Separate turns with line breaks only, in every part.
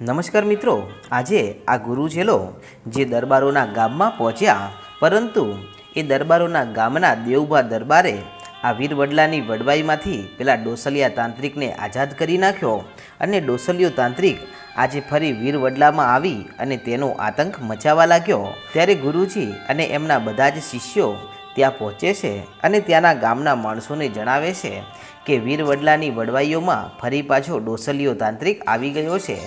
નમસ્કાર મિત્રો, આજે આ ગુરુ છેલો જે દરબારોના ગામમાં પહોંચ્યા, પરંતુ એ દરબારોના ગામના દેવભા દરબારે આ વીર વડલાની વડવાઈમાંથી પેલા ડોસલિયા તાંત્રિકને આઝાદ કરી નાખ્યો અને ડોસલિયો તાંત્રિક આજે ફરી વીર વડલામાં આવી અને તેનો આતંક મચાવા લાગ્યો. ત્યારે ગુરુજી અને એમના બધા જ શિષ્યો ત્યાં પહોંચે છે અને ત્યાંના ગામના માણસોને જણાવે છે કે વીર વડલાની વડવાઈઓમાં ફરી પાછો ડોસલિયો તાંત્રિક આવી ગયો છે.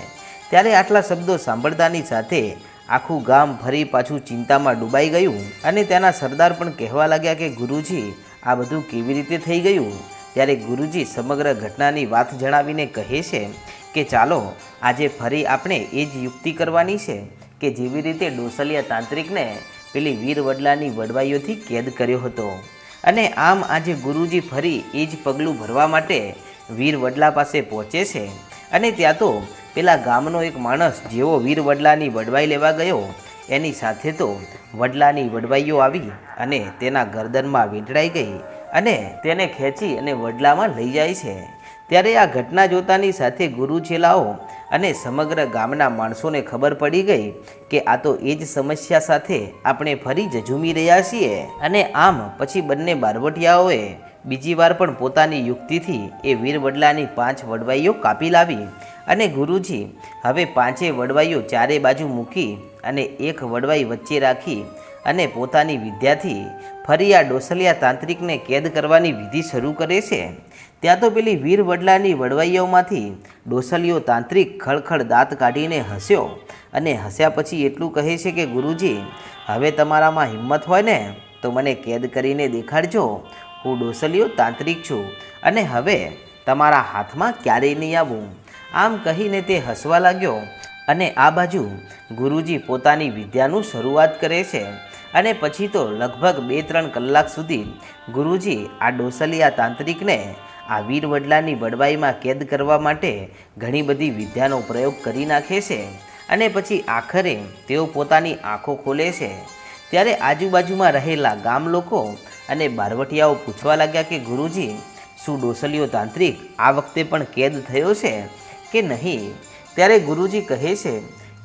ત્યારે આટલા શબ્દો સાંભળતાની સાથે આખું ગામ ફરી પાછું ચિંતામાં ડૂબાઈ ગયું અને તેના સરદાર પણ કહેવા લાગ્યા કે ગુરુજી, આ બધું કેવી રીતે થઈ ગયું? ત્યારે ગુરુજી સમગ્ર ઘટનાની વાત જણાવીને કહે છે કે, ચાલો, આજે ફરી આપણે એ જ યુક્તિ કરવાની છે કે જેવી રીતે ડોસલિયા તાંત્રિકને પેલી વીર વડલાની વડવાઈઓથી કેદ કર્યો હતો. અને આમ આજે ગુરુજી ફરી એ જ પગલું ભરવા માટે વીર વડલા પાસે પહોંચે છે. અને ત્યાં તો પેલા ગામનો એક માણસ જેવો વીર વડલાની વડવાઈ લેવા ગયો. એની સાથે તો વડલાની વડવાઈઓ આવી અને તેના ગરદનમાં વીંટળાઈ ગઈ અને તેને ખેંચી અને વડલામાં લઈ જાય છે. ત્યારે આ ઘટના જોતાની સાથે ગુરુ ચેલાઓ અને સમગ્ર ગામના માણસોને ખબર પડી ગઈ કે આ તો એ જ સમસ્યા સાથે આપણે ફરી જ રહ્યા છીએ. અને આમ પછી બંને બારવટિયાઓએ બીજી વાર પણ પોતાની યુક્તિથી એ વીર વડલાની પાંચ વડવાઈઓ કાપી લાવી. અને ગુરુજી, હવે પાંચે વડવાઈઓ ચારે બાજુ મૂકી અને એક વડવાઈ વચ્ચે રાખી અને પોતાની વિદ્યાથી ફરી આ ડોસલિયા તાંત્રિકને કેદ કરવાની વિધિ શરૂ કરે છે. ત્યાં તો પેલી વીર વડલાની વડવાઈઓમાંથી ડોસલિયો તાંત્રિક ખળખળ દાંત કાઢીને હસ્યો અને હસ્યા પછી એટલું કહે છે કે, ગુરુજી, હવે તમારામાં હિંમત હોય ને, તો મને કેદ કરીને દેખાડજો. હું ડોસલિયો તાંત્રિક છું અને હવે તમારા હાથમાં ક્યારેય નહીં આવું. આમ કહીને તે હસવા લાગ્યો અને આ બાજુ ગુરુજી પોતાની વિદ્યાનું શરૂઆત કરે છે અને પછી તો લગભગ બે ત્રણ કલાક સુધી ગુરુજી આ ડોસલિયા તાંત્રિકને આ વીર વડલાની વડવાઈમાં કેદ કરવા માટે ઘણી બધી વિદ્યાનો પ્રયોગ કરી નાખે છે અને પછી આખરે તેઓ પોતાની આંખો ખોલે છે. ત્યારે આજુબાજુમાં રહેલા ગામ લોકો અને બારવટિયાઓ પૂછવા લાગ્યા કે ગુરુજી, શું ડોસલિયો તાંત્રિક આ વખતે પણ કેદ થયો છે? કે નહીં, ત્યારે ગુરુજી કહે છે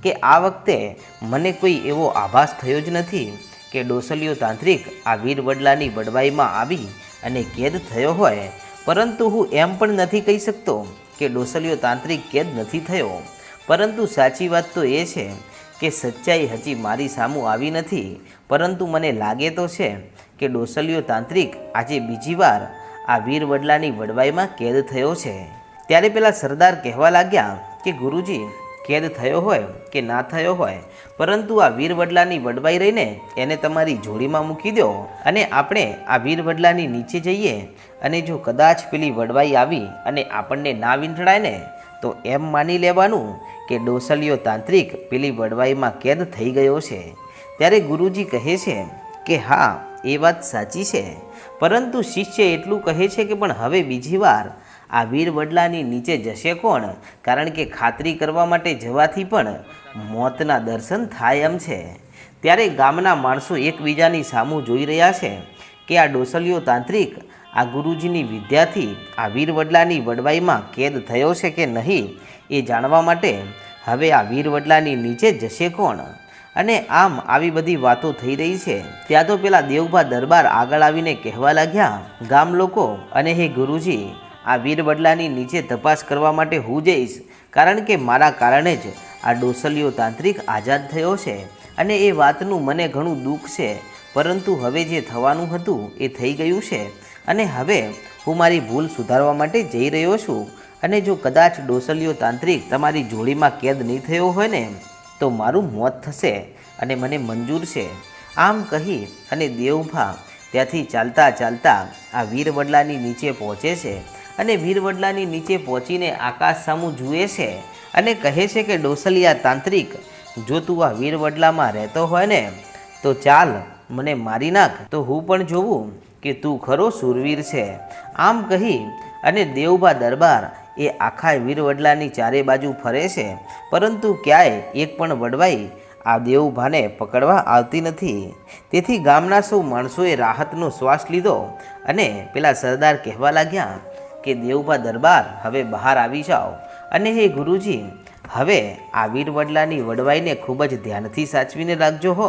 કે આ વખતે મને કોઈ એવો આભાસ થયો જ નથી કે ડોસલિયો તાંત્રિક આ વીર વડલાની વડવાઈમાં આવી અને કેદ થયો હોય. પરંતુ હું એમ પણ નથી કહી શકતો કે ડોસલિયો તાંત્રિક કેદ નથી થયો. પરંતુ સાચી વાત તો એ છે કે સચ્ચાઈ હજી મારી સામું આવી નથી. પરંતુ મને લાગે તો છે કે ડોસલિયો તાંત્રિક આજે બીજી વાર આ વીર વડલાની વડવાઈમાં કેદ થયો છે. ત્યારે પેલા સરદાર કહેવા લાગ્યા કે ગુરુજી, કેદ થયો હોય કે ના થયો હોય, પરંતુ આ વીર વડલાની વડવાઈ રહીને એને તમારી જોડીમાં મૂકી દો અને આપણે આ વીર વડલાની નીચે જઈએ અને જો કદાચ પેલી વડવાઈ આવી અને આપણને ના વીંટળાય ને, તો એમ માની લેવાનું કે ડોસલિયો તાંત્રિક પેલી વડવાઈમાં કેદ થઈ ગયો છે. ત્યારે ગુરુજી કહે છે કે હા, એ વાત સાચી છે, પરંતુ શિષ્ય એટલું કહે છે કે પણ હવે બીજી વાર આ વીર વડલાની નીચે જશે કોણ? કારણ કે ખાતરી કરવા માટે જવાથી પણ મોતના દર્શન થાય એમ છે. ત્યારે ગામના માણસો એકબીજાની સામું જોઈ રહ્યા છે કે આ ડોસલિયો તાંત્રિક, આ ગુરુજીની વિદ્યાથી આ વીર વડલાની વડવાઈમાં કેદ થયો છે કે નહીં એ જાણવા માટે હવે આ વીર વડલાની નીચે જશે કોણ? અને આમ આવી બધી વાતો થઈ રહી છે. ત્યાં તો પેલા દેવભા દરબાર આગળ આવીને કહેવા લાગ્યા, ગામ લોકો, અને હે ગુરુજી આ વીર વડલાની નીચે તપાસ કરવા માટે હું જઈશ કારણ કે મારા કારણે જ આ ડોસલિયો તાંત્રિક આઝાદ થયો છે અને એ વાતનું મને ઘણું દુઃખ છે. પરંતુ હવે જે થવાનું હતું એ થઈ ગયું છે અને હવે હું મારી ભૂલ સુધારવા માટે જઈ રહ્યો છું. અને જો કદાચ ડોસલિયો તાંત્રિક તમારી જોડીમાં કેદ નહીં થયો હોય ને, તો મારું મોત થશે અને મને મંજૂર છે. આમ કહી અને દેવભા ત્યાંથી ચાલતા ચાલતા આ વીર વડલાની નીચે પહોંચે છે. અને વીરવડલાની નીચે પહોંચીને આકાશ સામું જુએ છે અને કહે છે કે, ડોસલિયા તાંત્રિક, જો તું આ વીરવડલામાં રહેતો હોય ને, તો ચાલ, મને મારી નાખ. તો હું પણ જોઉં કે તું ખરો સુરવીર છે. આમ કહી અને દેવભા દરબાર એ આખા વીરવડલાની ચારે બાજુ ફરે છે. પરંતુ ક્યાંય એક પણ વડવાઈ આ દેવભાને પકડવા આવતી નથી. તેથી ગામના સૌ માણસોએ રાહતનો શ્વાસ લીધો અને પેલા સરદાર કહેવા લાગ્યા કે દેવભા દરબાર હવે બહાર આવી જાઓ. અને હે ગુરુજી, હવે આ વીરવડલાની વડવાઈને ખૂબ જ ધ્યાનથી સાચવીને રાખજો હો.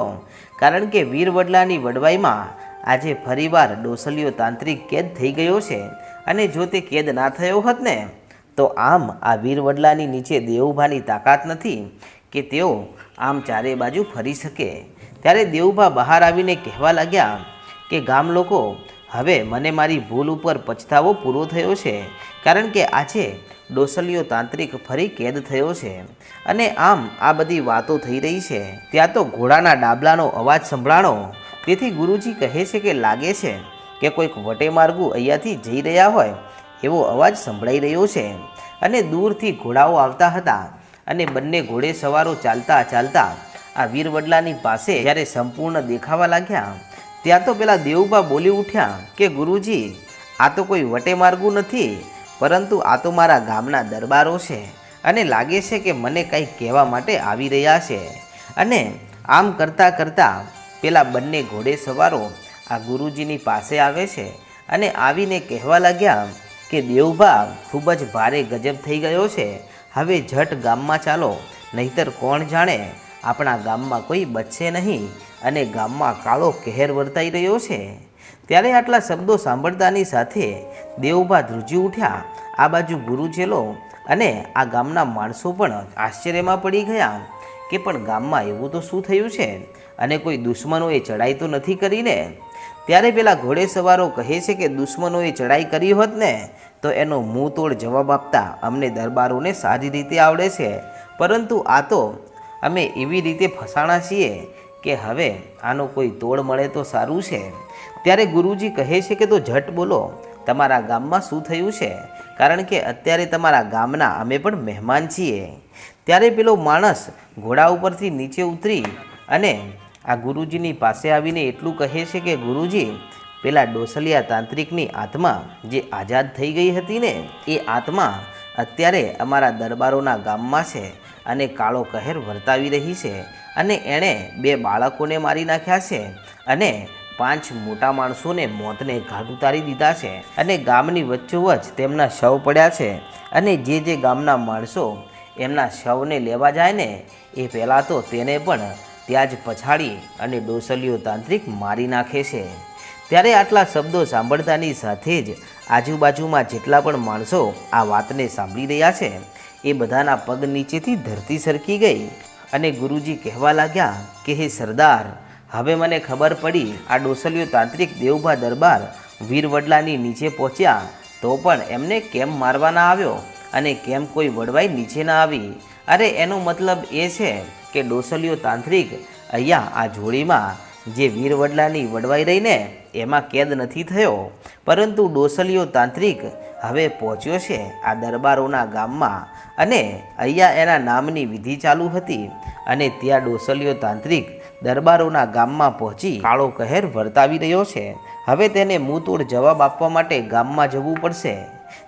કારણ કે વીરવડલાની વડવાઈમાં આજે ફરીવાર ડોસલીઓ તાંત્રિક કેદ થઈ ગયો છે. અને જો તે કેદ ના થયો હોત ને, તો આમ આ વીરવડલાની નીચે દેવુભાની તાકાત નથી કે તેઓ આમ ચારે બાજુ ફરી શકે. ત્યારે દેવુભા બહાર આવીને કહેવા લાગ્યા કે ગામ લોકો હવે મને મારી ભૂલ ઉપર પછતાવો પૂરો થયો છે, કારણ કે આજે ડોસલિયો તાંત્રિક ફરી કેદ થયો છે. અને આમ આ બધી વાતો થઈ રહી છે. ત્યાં તો ઘોડાના ડાબલાનો અવાજ સંભળાણો. તેથી ગુરુજી કહે છે કે લાગે છે કે કોઈક વટે માર્ગું અહીંયાથી જઈ રહ્યા હોય એવો અવાજ સંભળાઈ રહ્યો છે. અને દૂરથી ઘોડાઓ આવતા હતા અને બંને ઘોડે સવારો ચાલતા ચાલતા આ વીરવડલાની પાસે જ્યારે સંપૂર્ણ દેખાવા લાગ્યા ત્યાં તો પેલા દેવુબા બોલી ઉઠ્યા કે, ગુરુજી, આ તો કોઈ વટે માર્ગું નથી, પરંતુ આ તો મારા ગામના દરબારો છે અને લાગે છે કે મને કંઈક કહેવા માટે આવી રહ્યા છે. અને આમ કરતાં કરતાં પેલા બંને ઘોડે સવારો આ ગુરુજીની પાસે આવે છે અને આવીને કહેવા લાગ્યા કે, દેવભા, ખૂબ જ ભારે ગજબ થઈ ગયો છે. હવે જટ ગામમાં ચાલો, નહીતર કોણ જાણે આપણા ગામમાં કોઈ બચશે નહીં અને ગામમાં કાળો કહેર વર્તાઈ રહ્યો છે. ત્યારે આટલા શબ્દો સાંભળતાની સાથે દેવભા ધ્રુજી ઉઠ્યા. આ બાજુ ગુરુચેલો અને આ ગામના માણસો પણ આશ્ચર્યમાં પડી ગયા કે પણ ગામમાં એવું તો શું થયું છે? અને કોઈ દુશ્મનોએ ચડાઈ તો નથી કરીને? ત્યારે પેલા ઘોડે સવારો કહે છે કે દુશ્મનોએ ચડાઈ કરી હોત ને, તો એનો મુંહ તોડ જવાબ આપતા અમને દરબારોને સારી રીતે આવડે છે. પરંતુ આ તો અમે એવી રીતે ફસાણા છીએ કે હવે આનો કોઈ તોડ મળે તો સારું છે. ત્યારે ગુરુજી કહે છે કે તો ઝટ બોલો, તમારા ગામમાં શું થયું છે? કારણ કે અત્યારે તમારા ગામના અમે પણ મહેમાન છીએ. ત્યારે પેલો માણસ ઘોડા ઉપરથી નીચે ઉતરી અને આ ગુરુજીની પાસે આવીને એટલું કહે છે કે, ગુરુજી, પેલા ડોસલિયા તાંત્રિકની આત્મા જે આઝાદ થઈ ગઈ હતી ને, એ આત્મા અત્યારે અમારા દરબારોના ગામમાં છે. અને કાળો કહેર વર્તાવી રહી છે અને એણે બે બાળકોને મારી નાખ્યા છે અને પાંચ મોટા માણસોને મોતને ઘાટ ઉતારી દીધા છે અને ગામની વચ્ચોવચ તેમના શવ પડ્યા છે અને જે જે ગામના માણસો એમના શવને લેવા જાય ને એ પહેલાં તો તેને પણ ત્યાં જ પછાડી અને ડોસલીઓ તાંત્રિક મારી નાખે છે. ત્યારે આટલા શબ્દો સાંભળતાની સાથે જ આજુબાજુમાં જેટલા પણ માણસો આ વાતને સાંભળી રહ્યા છે એ બધાના પગ નીચેથી ધરતી સરકી ગઈ અને ગુરુજી કહેવા લાગ્યા કે, હે સરદાર, હવે મને ખબર પડી આ ડોસલીઓ તાંત્રિક દેવભા દરબાર વીરવડલાની નીચે પહોંચ્યા તો પણ એમને કેમ મારવા ના આવ્યો અને કેમ કોઈ વડવાઈ નીચે ના આવી? અરે, એનો મતલબ એ છે કે ડોસલીઓ તાંત્રિક અહીંયા આ જોડીમાં જે વીરવડલાની વડવાઈ રહીને એમાં કેદ નથી થયો. પરંતુ ડોસલીઓ તાંત્રિક હવે પહોંચ્યો છે આ દરબારોના ગામમાં અને અહીંયા એના નામની વિધિ ચાલુ હતી અને ત્યાં ડોસલિયો તાંત્રિક દરબારોના ગામમાં પહોંચી કાળો કહેર વર્તાવી રહ્યો છે. હવે તેને મુંતોડ જવાબ આપવા માટે ગામમાં જવું પડશે.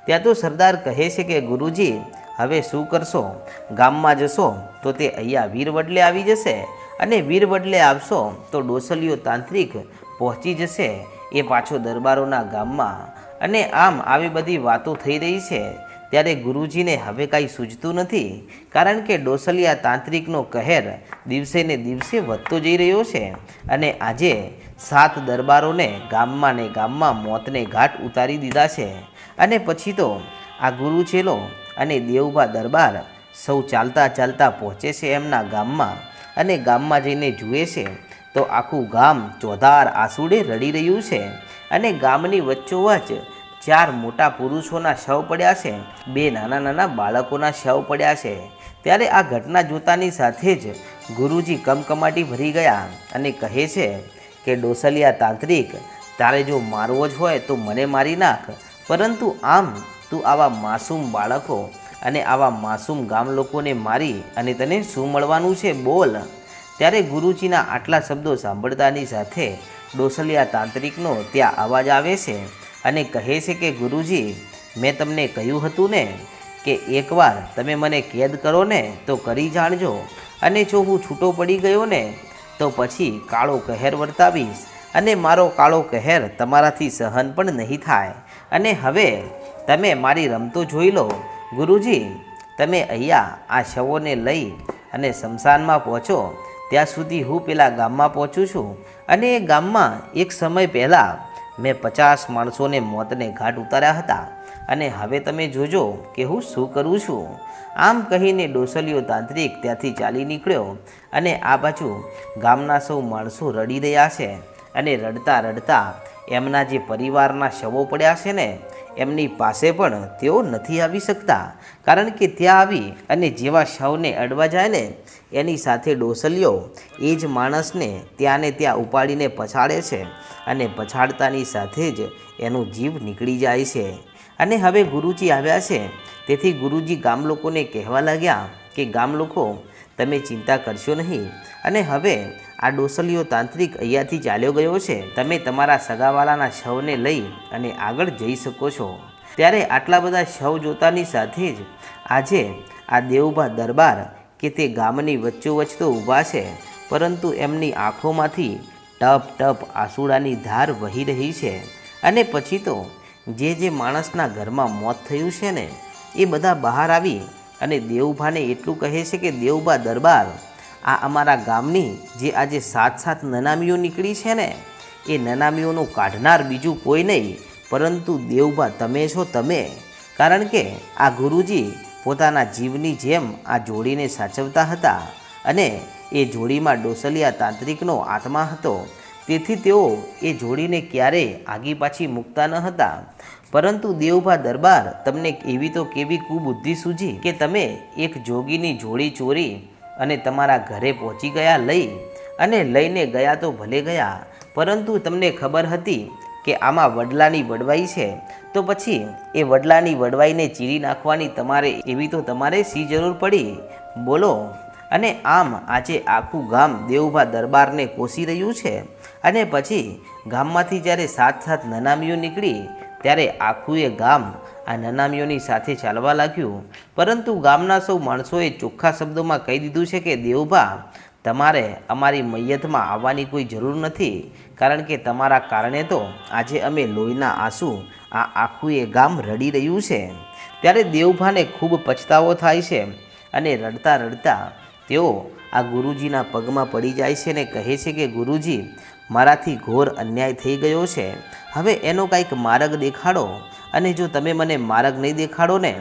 ત્યાં તો સરદાર કહે છે કે, ગુરુજી, હવે શું કરશો? ગામમાં જશો તો તે અહીંયા વીરવડલે આવી જશે અને વીરવડલે આવશો તો ડોસલીઓ તાંત્રિક પહોંચી જશે. એ પાછો દરબારોના ગામમાં અને આમ આવી બધી વાતો થઈ રહી છે, ત્યારે ગુરુજીને હવે કાંઈ સૂઝતું નથી, કારણ કે ડોસલિયા તાંત્રિકનો કહેર દિવસે ને દિવસે વધતો જઈ રહ્યો છે અને આજે સાત દરબારોને ગામમાં ને ગામમાં મોતને ઘાટ ઉતારી દીધા છે. અને પછી તો આ ગુરુ ચેલો અને દેવભા દરબાર સૌ ચાલતા ચાલતા પહોંચે છે એમના ગામમાં અને ગામમાં જઈને જુએ છે, તો આખું ગામ ચોધાર આસુડે રડી રહ્યું છે. અને ગામની વચ્ચોવચ ચાર મોટા પુરુષોના શવ પડ્યા છે. બે નાના નાના બાળકોના શવ પડ્યા છે. ત્યારે આ ઘટના જોતાની સાથે જ ગુરુજી કમકમાટી ભરી ગયા અને કહે છે કે, ડોસલિયા તાંત્રિક, તારે જો મારવો જ હોય તો મને મારી નાખ. પરંતુ આમ તું આવા માસૂમ બાળકો અને આવા માસૂમ ગામ લોકોને મારી અને તને શું મળવાનું છે બોલ. ત્યારે ગુરુજીના આટલા શબ્દો સાંભળતાની સાથે ડોસલિયા તાંત્રિકનો ત્યાં અવાજ આવે છે અને કહે છે કે, ગુરુજી, મેં તમને કહ્યું હતું ને કે એકવાર તમે મને કેદ કરો ને તો કરી જાણજો. અને જો હું છૂટો પડી ગયો ને, તો પછી કાળો કહેર વર્તાવીશ અને મારો કાળો કહેર તમારાથી સહન પણ નહીં થાય. અને હવે તમે મારી રમતો જોઈ લો. ગુરુજી, તમે અહીંયા આ શવોને લઈ અને સ્મશાનમાં પહોંચો. ત્યાં સુધી હું પેલા ગામમાં પહોંચું છું અને એ ગામમાં એક સમય પહેલાં મેં પચાસ માણસોને મોતને ઘાટ ઉતાર્યા હતા. અને હવે તમે જોજો કે હું શું કરું છું. આમ કહીને ડોસલીઓ તાંત્રિક ત્યાંથી ચાલી નીકળ્યો અને આ બાજુ ગામના સૌ માણસો રડી રહ્યા છે અને રડતા રડતા એમના જે પરિવારના શવો પડ્યા છે ને, એમની પાસે પણ તેઓ નથી આવી શકતા. કારણ કે ત્યાં આવી અને જેવા શવને અડવા જાય ને, એની સાથે ડોસલીઓ એ જ માણસને ત્યાં ને ત્યાં ઉપાડીને પછાડે છે અને પછાડતાની સાથે જ એનો જીવ નીકળી જાય છે. અને હવે ગુરુજી આવ્યા છે. તેથી ગુરુજી ગામ લોકોને કહેવા લાગ્યા કે ગામ લોકો તમે ચિંતા કરશો નહીં. અને હવે આ ડોસલીઓ તાંત્રિક અહીંયાથી ચાલ્યો ગયો છે. તમે તમારા સગાવાલાના શવને લઈ અને આગળ જઈ શકો છો. ત્યારે આટલા બધા શવ જોતાની સાથે જ આજે આ દેવભા દરબાર કે તે ગામની વચ્ચોવચ્ચ તો ઊભા છે, પરંતુ એમની આંખોમાંથી ટપ ટપ આંસુડાની ધાર વહી રહી છે. અને પછી તો જે જે માણસના ઘરમાં મોત થયું છે ને, એ બધા બહાર આવી અને દેવભાને એટલું કહે છે કે, દેવભા દરબાર, આ અમારા ગામની જે આજે સાત સાત નનામીઓ નીકળી છે ને, એ નનામીઓનું કાઢનાર બીજું કોઈ નહીં, પરંતુ દેવભા તમે છો તમે. કારણ કે આ ગુરુજી પોતાના જીવની જેમ આ જોડીને સાચવતા હતા અને એ જોડીમાં ડોસલિયા તાંત્રિકનો આત્મા હતો. તેથી તેઓ એ જોડીને ક્યારેય આગી પાછી મૂકતા ન હતા. પરંતુ દેવભા દરબાર તમને એવી તો કેવી કુબુદ્ધિ સૂજી કે તમે એક જોગીની જોડી ચોરી અને તમારા ઘરે પહોંચી ગયા લઈ અને લઈને ગયા તો ભલે ગયા, પરંતુ તમને ખબર હતી કે આમાં વડલાની વડવાઈ છે. તો પછી એ વડલાની વડવાઈને ચીરી નાખવાની તમારે એવી તો તમારે સી જરૂર પડી? બોલો. અને આમ આજે આખું ગામ દેવભા દરબારને કોસી રહ્યું છે. અને પછી ગામમાંથી જ્યારે સાત સાત નનામીઓ નીકળી, ત્યારે આખું એ ગામ આ નનામીઓની સાથે ચાલવા લાગ્યું. પરંતુ ગામના સૌ માણસોએ ચોખ્ખા શબ્દોમાં કહી દીધું છે કે, દેવભા, તમારે અમારી મૈયતમાં આવવાની કોઈ જરૂર નથી. કારણ કે તમારા કારણે તો આજે અમે લોહીના આંસુ આ આખું એ ગામ રડી રહ્યું છે. ત્યારે દેવભાને ખૂબ પછતાવો થાય છે અને રડતા રડતા તેઓ આ ગુરુજીના પગમાં પડી જાય છે ને કહે છે કે, ગુરુજી, મારાથી ઘોર અન્યાય થઈ ગયો છે. હવે એનો કાંઈક માર્ગ દેખાડો. અને જો તમે મને માર્ગ નહીં દેખાડો ને,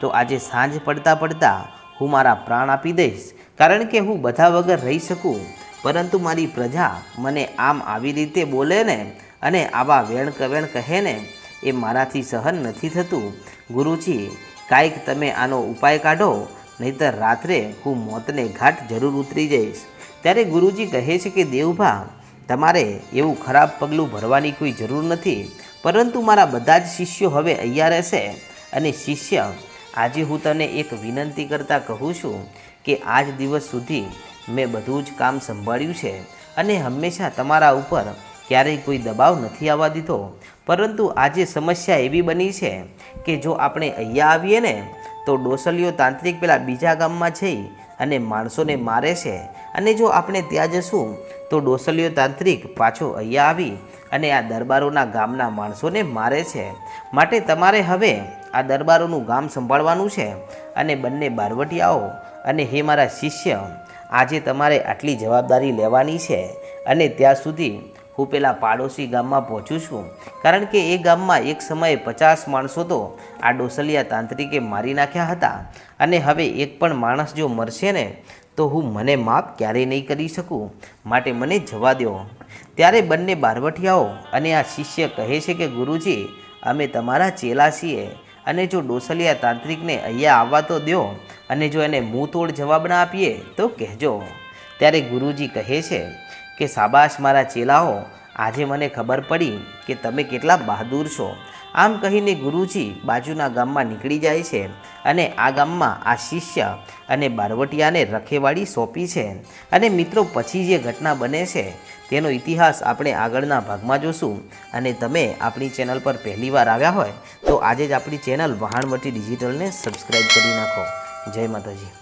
તો આજે સાંજ પડતા પડતા હું મારા પ્રાણ આપી દઈશ. કારણ કે હું બધા વગર રહી શકું. પરંતુ મારી પ્રજા મને આમ આવી રીતે બોલે ને, અને આવા વેણ કવેણ કહે ને, એ મારાથી સહન નથી થતું. ગુરુજી, કાંઈક તમે આનો ઉપાય કાઢો. નહીતર રાત્રે હું મોતને ઘાટ જરૂર ઉતરી જઈશ. ત્યારે ગુરુજી કહે છે કે, દેવભા, તમારે એવું ખરાબ પગલું ભરવાની કોઈ જરૂર નથી. પરંતુ મારા બધા જ શિષ્યો હવે અહીંયા રહેશે અને શિષ્ય, આજે હું તને એક વિનંતી કરતાં કહું છું કે આજ દિવસ સુધી મેં બધું જ કામ સંભાળ્યું છે અને હંમેશા તમારા ઉપર ક્યારેય કોઈ દબાવ નથી આવવા દીધો. પરંતુ આજે સમસ્યા એવી બની છે કે જો આપણે અહીંયા આવીએ ને તો ડોસલીઓ તાંત્રિક પેલા બીજા ગામમાં જઈ અને માણસોને મારે છે. અને જો આપણે ત્યાં જશું, તો ડોસલીઓ તાંત્રિક પાછો અહીંયા આવી અને આ દરબારોના ગામના માણસોને મારે છે. માટે તમારે હવે આ દરબારોનું ગામ સંભાળવાનું છે અને બંને બારવટિયાઓ અને હે મારા શિષ્ય, આજે તમારે આટલી જવાબદારી લેવાની છે અને ત્યાં સુધી હું પેલા પાડોશી ગામમાં પહોંચું છું. કારણ કે એ ગામમાં એક સમયે પચાસ માણસો તો આ ડોસલિયા તાંત્રિકે મારી નાખ્યા હતા. અને હવે એક પણ માણસ જો મરશે ને, તો હું મને માફ ક્યારેય નહીં કરી શકું. માટે મને જવા દો ત્યારે બંને બારવટિયાઓ અને આ શિષ્ય કહે છે કે, ગુરુજી, અમે તમારા ચેલા છીએ. અને જો ડોસલિયા તાંત્રિકને અહીંયા આવવા તો દો અને જો એને મુંહ તોડ જવાબ ના આપીએ, તો કહેજો. ત્યારે ગુરુજી કહે છે કે સાબાશ મારા ચેલાઓ, આજે મને ખબર પડી કે તમે કેટલા બહાદુર છો. આમ કહીને ગુરુજી બાજુના ગામમાં નીકળી જાય છે અને આ ગામમાં આ શિષ્ય અને બારવટિયાને રખેવાળી સોંપી છે. અને મિત્રો, પછી જે ઘટના બને છે, તેનો ઇતિહાસ આપણે આગળના ભાગમાં જોશું. અને તમે આપણી ચેનલ પર પહેલીવાર આવ્યા હોય, તો આજે જ આપણી ચેનલ વહાણવટી ડિજિટલને સબસ્ક્રાઈબ કરી નાખો. જય માતાજી.